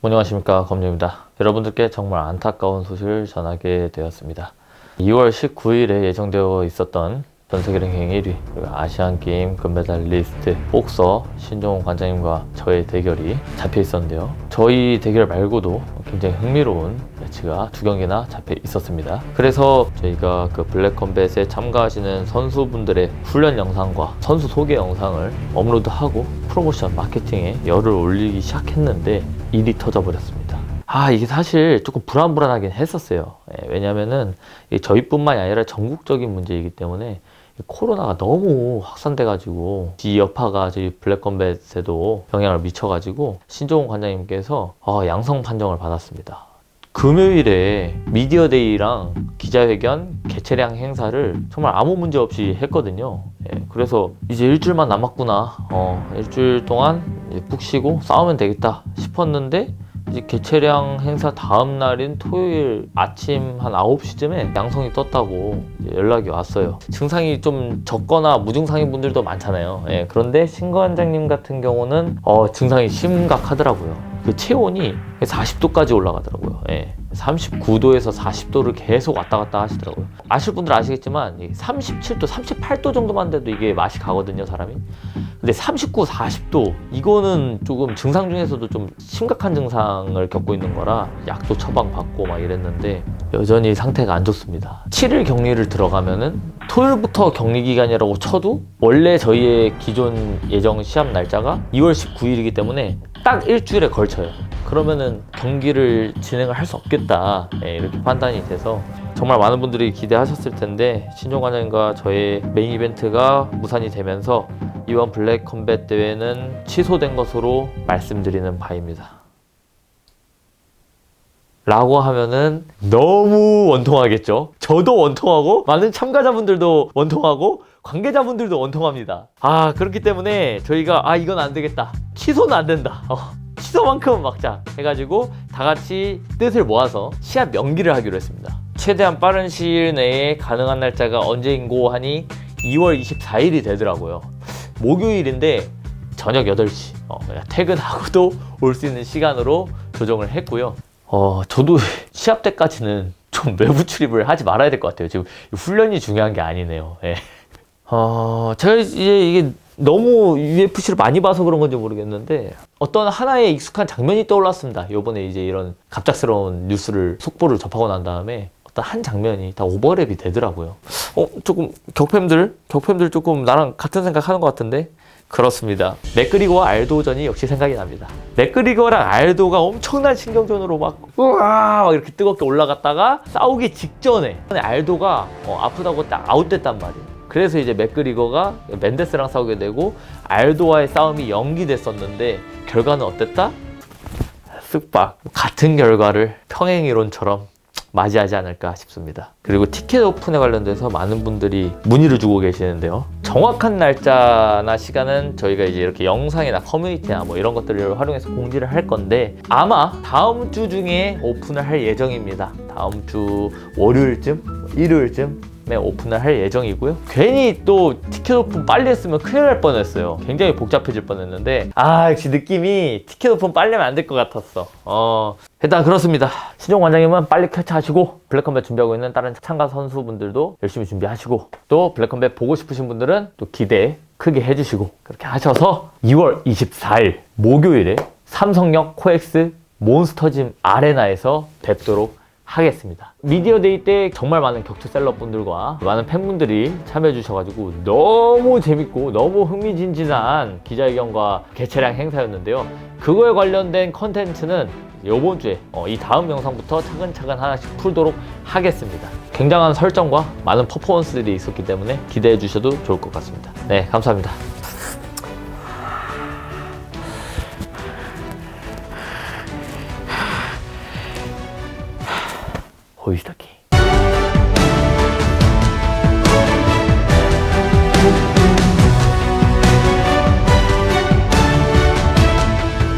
안녕하십니까 검정입니다. 여러분들께 정말 안타까운 소식을 전하게 되었습니다. 2월 19일에 예정되어 있었던 전세계 랭킹 1위 그리고 아시안게임 금메달 리스트 복서 신종훈 관장님과 저의 대결이 잡혀 있었는데요. 저희 대결 말고도 굉장히 흥미로운 매치가 두 경기나 잡혀 있었습니다. 그래서 저희가 그 블랙컴뱃에 참가하시는 선수분들의 훈련 영상과 선수 소개 영상을 업로드하고 프로모션 마케팅에 열을 올리기 시작했는데 일이 터져버렸습니다. 아, 이게 사실 조금 불안불안하긴 했었어요. 예, 왜냐면은 저희뿐만이 아니라 전국적인 문제이기 때문에 이 코로나가 너무 확산돼가지고 이 여파가 저희 블랙컴뱃에도 영향을 미쳐가지고 신종훈 관장님께서 어, 양성 판정을 받았습니다. 금요일에 미디어데이랑 기자회견, 개최량 행사를 정말 아무 문제 없이 했거든요. 예, 그래서 이제 일주일만 남았구나. 어, 일주일 동안 푹 쉬고 싸우면 되겠다 싶었는데 이제 개최량 행사 다음 날인 토요일 아침 한 9시쯤에 양성이 떴다고 연락이 왔어요. 증상이 좀 적거나 무증상인 분들도 많잖아요. 예, 그런데 신관장님 같은 경우는 어, 증상이 심각하더라고요. 그 체온이 40도까지 올라가더라고요. 예. 39도에서 40도를 계속 왔다 갔다 하시더라고요. 아실 분들 아시겠지만 이 37도, 38도 정도만 돼도 이게 맛이 가거든요, 사람이. 근데 39, 40도 이거는 조금 증상 중에서도 좀 심각한 증상을 겪고 있는 거라 약도 처방 받고 막 이랬는데 여전히 상태가 안 좋습니다. 7일 격리를 들어가면은 토요일부터 격리 기간이라고 쳐도 원래 저희의 기존 예정 시합 날짜가 2월 19일이기 때문에 딱 일주일에 걸쳐요. 그러면은 경기를 진행을 할 수 없겠다 예, 이렇게 판단이 돼서 정말 많은 분들이 기대하셨을 텐데 신종 관장님과 저의 메인 이벤트가 무산이 되면서 이번 블랙 컴뱃 대회는 취소된 것으로 말씀드리는 바입니다. 라고 하면은 너무 원통하겠죠. 저도 원통하고 많은 참가자분들도 원통하고 관계자분들도 원통합니다. 아 그렇기 때문에 저희가 아 이건 안 되겠다. 취소는 안 된다. 어, 취소만큼은 막자 해가지고 다 같이 뜻을 모아서 시합 연기를 하기로 했습니다. 최대한 빠른 시일 내에 가능한 날짜가 언제인고 하니 2월 24일이 되더라고요. 목요일인데 저녁 8시 어, 퇴근하고도 올 수 있는 시간으로 조정을 했고요. 어, 저도 시합 때까지는 좀 외부 출입을 하지 말아야 될 것 같아요. 지금 훈련이 중요한 게 아니네요. 예. 어, 제가 이제 이게 너무 UFC를 많이 봐서 그런 건지 모르겠는데 어떤 하나의 익숙한 장면이 떠올랐습니다. 요번에 이제 이런 갑작스러운 뉴스를 속보를 접하고 난 다음에 어떤 한 장면이 다 오버랩이 되더라고요. 어, 조금 격팸들, 격팸들 조금 나랑 같은 생각 하는 것 같은데 그렇습니다. 맥그리거와 알도전이 역시 생각이 납니다. 맥그리거랑 알도가 엄청난 신경전으로 막 우와 막 이렇게 뜨겁게 올라갔다가 싸우기 직전에 알도가 어, 아프다고 딱 아웃됐단 말이에요. 그래서 이제 맥그리거가 멘데스랑 싸우게 되고 알도와의 싸움이 연기됐었는데 결과는 어땠다? 쓱박 같은 결과를 평행 이론처럼 맞이하지 않을까 싶습니다. 그리고 티켓 오픈에 관련돼서 많은 분들이 문의를 주고 계시는데요. 정확한 날짜나 시간은 저희가 이제 이렇게 영상이나 커뮤니티나 뭐 이런 것들을 활용해서 공지를 할 건데 아마 다음 주 중에 오픈을 할 예정입니다. 다음 주 월요일쯤, 일요일쯤 에 오픈을 할 예정이고요. 괜히 또 티켓 오픈 빨리 했으면 큰일 날 뻔했어요. 굉장히 복잡해질 뻔했는데 아 역시 느낌이 티켓 오픈 빨리 하면 안 될 것 같았어. 어 일단 그렇습니다. 신종 관장님은 빨리 캡처하시고 블랙컴뱃 준비하고 있는 다른 참가 선수분들도 열심히 준비하시고 또 블랙컴뱃 보고 싶으신 분들은 또 기대 크게 해주시고 그렇게 하셔서 2월 24일 목요일에 삼성역 코엑스 몬스터짐 아레나에서 뵙도록 하겠습니다. 미디어 데이 때 정말 많은 격투 셀럽분들과 많은 팬분들이 참여해 주셔가지고 너무 재밌고 너무 흥미진진한 기자회견과 개최량 행사였는데요. 그거에 관련된 컨텐츠는 이번 주에 어, 이 다음 영상부터 차근차근 하나씩 풀도록 하겠습니다. 굉장한 설정과 많은 퍼포먼스들이 있었기 때문에 기대해 주셔도 좋을 것 같습니다. 네, 감사합니다. 호이스타키